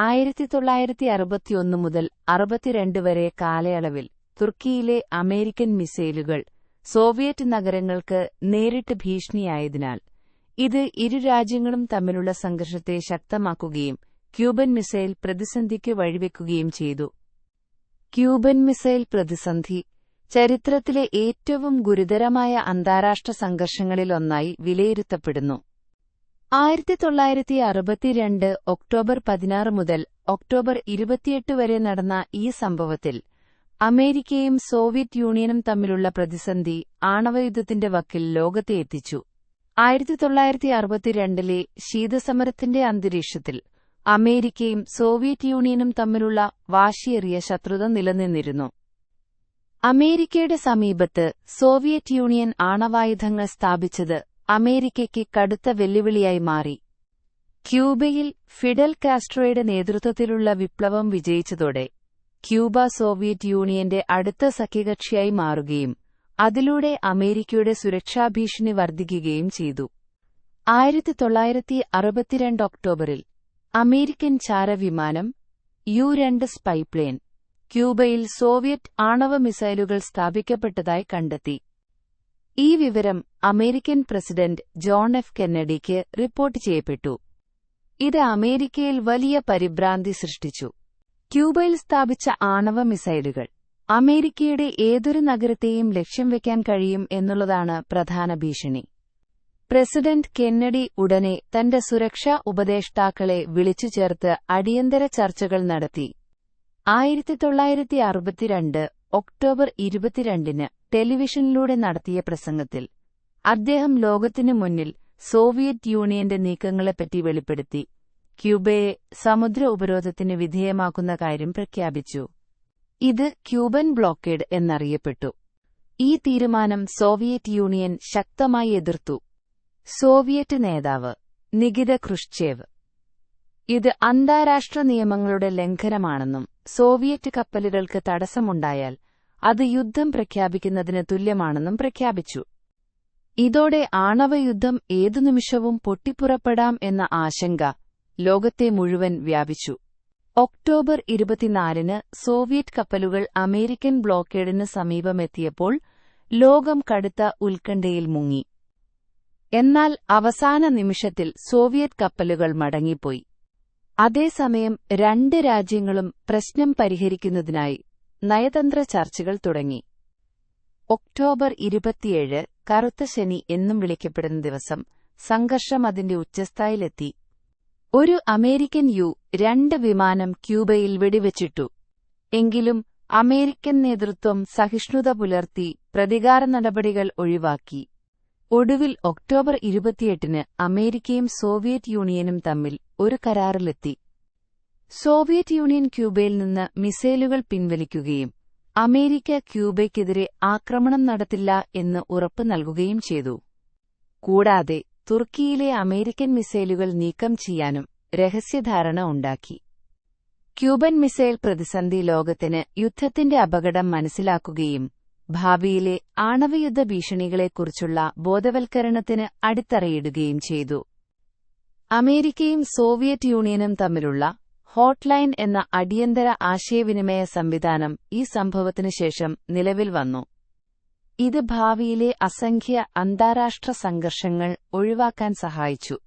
ആയിരത്തി തൊള്ളായിരത്തി അറുപത്തിയൊന്ന് മുതൽ അറുപത്തിരണ്ട് വരെ കാലയളവിൽ തുർക്കിയിലെ അമേരിക്കൻ മിസൈലുകൾ സോവിയറ്റ് നഗരങ്ങൾക്ക് നേരിട്ട് ഭീഷണിയായതിനാൽ ഇത് ഇരു രാജ്യങ്ങളും തമ്മിലുള്ള സംഘർഷത്തെ ശക്തമാക്കുകയും ക്യൂബൻ മിസൈൽ പ്രതിസന്ധിക്ക് വഴിവെക്കുകയും ചെയ്തു. ക്യൂബൻ മിസൈൽ പ്രതിസന്ധി ചരിത്രത്തിലെ ഏറ്റവും ഗുരുതരമായ അന്താരാഷ്ട്ര സംഘർഷങ്ങളിലൊന്നായി വിലയിരുത്തപ്പെടുന്നു. ആയിരത്തി തൊള്ളായിരത്തി അറുപത്തിരണ്ട് ഒക്ടോബർ പതിനാറ് മുതൽ ഒക്ടോബർ ഇരുപത്തിയെട്ട് വരെ നടന്ന ഈ സംഭവത്തിൽ അമേരിക്കയും സോവിയറ്റ് യൂണിയനും തമ്മിലുള്ള പ്രതിസന്ധി ആണവയുദ്ധത്തിന്റെ വക്കിൽ ലോകത്തെ എത്തിച്ചു. ആയിരത്തി തൊള്ളായിരത്തി അറുപത്തിരണ്ടിലെ ശീതസമരത്തിന്റെ അന്തരീക്ഷത്തിൽ അമേരിക്കയും സോവിയറ്റ് യൂണിയനും തമ്മിലുള്ള വാശിയേറിയ ശത്രുത നിലനിന്നിരുന്നു. അമേരിക്കയുടെ സമീപത്ത് സോവിയറ്റ് യൂണിയൻ ആണവായുധങ്ങൾ സ്ഥാപിച്ചത് അമേരിക്കയ്ക്ക് കടുത്ത വെല്ലുവിളിയായി മാറി. ക്യൂബയിൽ ഫിഡൽ കാസ്ട്രോയുടെ നേതൃത്വത്തിലുള്ള വിപ്ലവം വിജയിച്ചതോടെ ക്യൂബ സോവിയറ്റ് യൂണിയന്റെ അടുത്ത സഖ്യകക്ഷിയായി മാറുകയും അതിലൂടെ അമേരിക്കയുടെ സുരക്ഷാഭീഷണി വർദ്ധിക്കുകയും ചെയ്തു. ആയിരത്തി തൊള്ളായിരത്തി അറുപത്തിരണ്ട് ഒക്ടോബറിൽ അമേരിക്കൻ ചാരവിമാനം യു രണ്ട് സ്പൈപ്ലെയിൻ ക്യൂബയിൽ സോവിയറ്റ് ആണവ മിസൈലുകൾ സ്ഥാപിക്കപ്പെട്ടതായി കണ്ടെത്തി. ഈ വിവരം അമേരിക്കൻ പ്രസിഡന്റ് ജോൺ എഫ് കെന്നഡിക്ക് റിപ്പോർട്ട് ചെയ്യപ്പെട്ടു. ഇത് അമേരിക്കയിൽ വലിയ പരിഭ്രാന്തി സൃഷ്ടിച്ചു. ക്യൂബയിൽ സ്ഥാപിച്ച ആണവ മിസൈലുകൾ അമേരിക്കയുടെ ഏതൊരു നഗരത്തെയും ലക്ഷ്യം വെക്കാൻ കഴിയും എന്നുള്ളതാണ് പ്രധാന ഭീഷണി. പ്രസിഡന്റ് കെന്നഡി ഉടനെ തന്റെ സുരക്ഷാ ഉപദേഷ്ടാക്കളെ വിളിച്ചു ചേർത്ത് അടിയന്തര ചർച്ചകൾ നടത്തി. ആയിരത്തി തൊള്ളായിരത്തി അറുപത്തിരണ്ട് ഒക്ടോബർ ഇരുപത്തിരണ്ടിന് ടെലിവിഷനിലൂടെ നടത്തിയ പ്രസംഗത്തിൽ അദ്ദേഹം ലോകത്തിനു മുന്നിൽ സോവിയറ്റ് യൂണിയന്റെ നീക്കങ്ങളെപ്പറ്റി വെളിപ്പെടുത്തി ക്യൂബയെ സമുദ്ര ഉപരോധത്തിന് വിധേയമാക്കുന്ന കാര്യം പ്രഖ്യാപിച്ചു. ഇത് ക്യൂബൻ ബ്ലോക്കേഡ് എന്നറിയപ്പെട്ടു. ഈ തീരുമാനം സോവിയറ്റ് യൂണിയൻ ശക്തമായി എതിർത്തു. സോവിയറ്റ് നേതാവ് നികിത ക്രുഷ്ചേവ് ഇത് അന്താരാഷ്ട്ര നിയമങ്ങളുടെ ലംഘനമാണെന്നും സോവിയറ്റ് കപ്പലുകൾക്ക് തടസ്സമുണ്ടായാൽ അത് യുദ്ധം പ്രഖ്യാപിക്കുന്നതിന് തുല്യമാണെന്നും പ്രഖ്യാപിച്ചു. ഇതോടെ ആണവയുദ്ധം ഏതു നിമിഷവും പൊട്ടിപ്പുറപ്പെടാം എന്ന ആശങ്ക ലോകത്തെ മുഴുവൻ വ്യാപിച്ചു. ഒക്ടോബർ ഇരുപത്തിനാലിന് സോവിയറ്റ് കപ്പലുകൾ അമേരിക്കൻ ബ്ലോക്കേഡിന് സമീപമെത്തിയപ്പോൾ ലോകം കടുത്ത ഉത്കണ്ഠയിൽ മുങ്ങി. എന്നാൽ അവസാന നിമിഷത്തിൽ സോവിയറ്റ് കപ്പലുകൾ മടങ്ങിപ്പോയി. അതേസമയം രണ്ട് രാജ്യങ്ങളും പ്രശ്നം പരിഹരിക്കുന്നതിനായി നയതന്ത്ര ചർച്ചകൾ തുടങ്ങി. ഒക്ടോബർ ഇരുപത്തിയേഴ് കറുത്ത ശനി എന്നും വിളിക്കപ്പെടുന്ന ദിവസം സംഘർഷം അതിന്റെ ഉച്ചസ്ഥായിലെത്തി. ഒരു അമേരിക്കൻ യു രണ്ട് വിമാനം ക്യൂബയിൽ വെടിവെച്ചിട്ടു. എങ്കിലും അമേരിക്കൻ നേതൃത്വം സഹിഷ്ണുത പുലർത്തി പ്രതികാര നടപടികൾ ഒഴിവാക്കി. ഒടുവിൽ ഒക്ടോബർ ഇരുപത്തിയെട്ടിന് അമേരിക്കയും സോവിയറ്റ് യൂണിയനും തമ്മിൽ ഒരു കരാറിലെത്തി. സോവിയറ്റ് യൂണിയൻ ക്യൂബയിൽ നിന്ന് മിസൈലുകൾ പിൻവലിക്കുകയും അമേരിക്ക ക്യൂബയ്ക്കെതിരെ ആക്രമണം നടത്തില്ല എന്ന് ഉറപ്പ് നൽകുകയും ചെയ്തു. കൂടാതെ തുർക്കിയിലെ അമേരിക്കൻ മിസൈലുകൾ നീക്കം ചെയ്യാനും രഹസ്യധാരണ ഉണ്ടാക്കി. ക്യൂബൻ മിസൈൽ പ്രതിസന്ധി ലോകത്തിന് യുദ്ധത്തിന്റെ അപകടം മനസ്സിലാക്കുകയും ഭാവിയിലെ ആണവയുദ്ധ ഭീഷണികളെക്കുറിച്ചുള്ള ബോധവൽക്കരണത്തിന് അടിത്തറയിടുകയും ചെയ്തു. അമേരിക്കയും സോവിയറ്റ് യൂണിയനും തമ്മിലുള്ള ഹോട്ട്ലൈൻ എന്ന അടിയന്തര ആശയവിനിമയ സംവിധാനം ഈ സംഭവത്തിനു ശേഷം നിലവിൽ വന്നു. ഇത് ഭാവിയിലെ അസംഖ്യ അന്താരാഷ്ട്ര സംഘർഷങ്ങൾ ഒഴിവാക്കാൻ സഹായിച്ചു.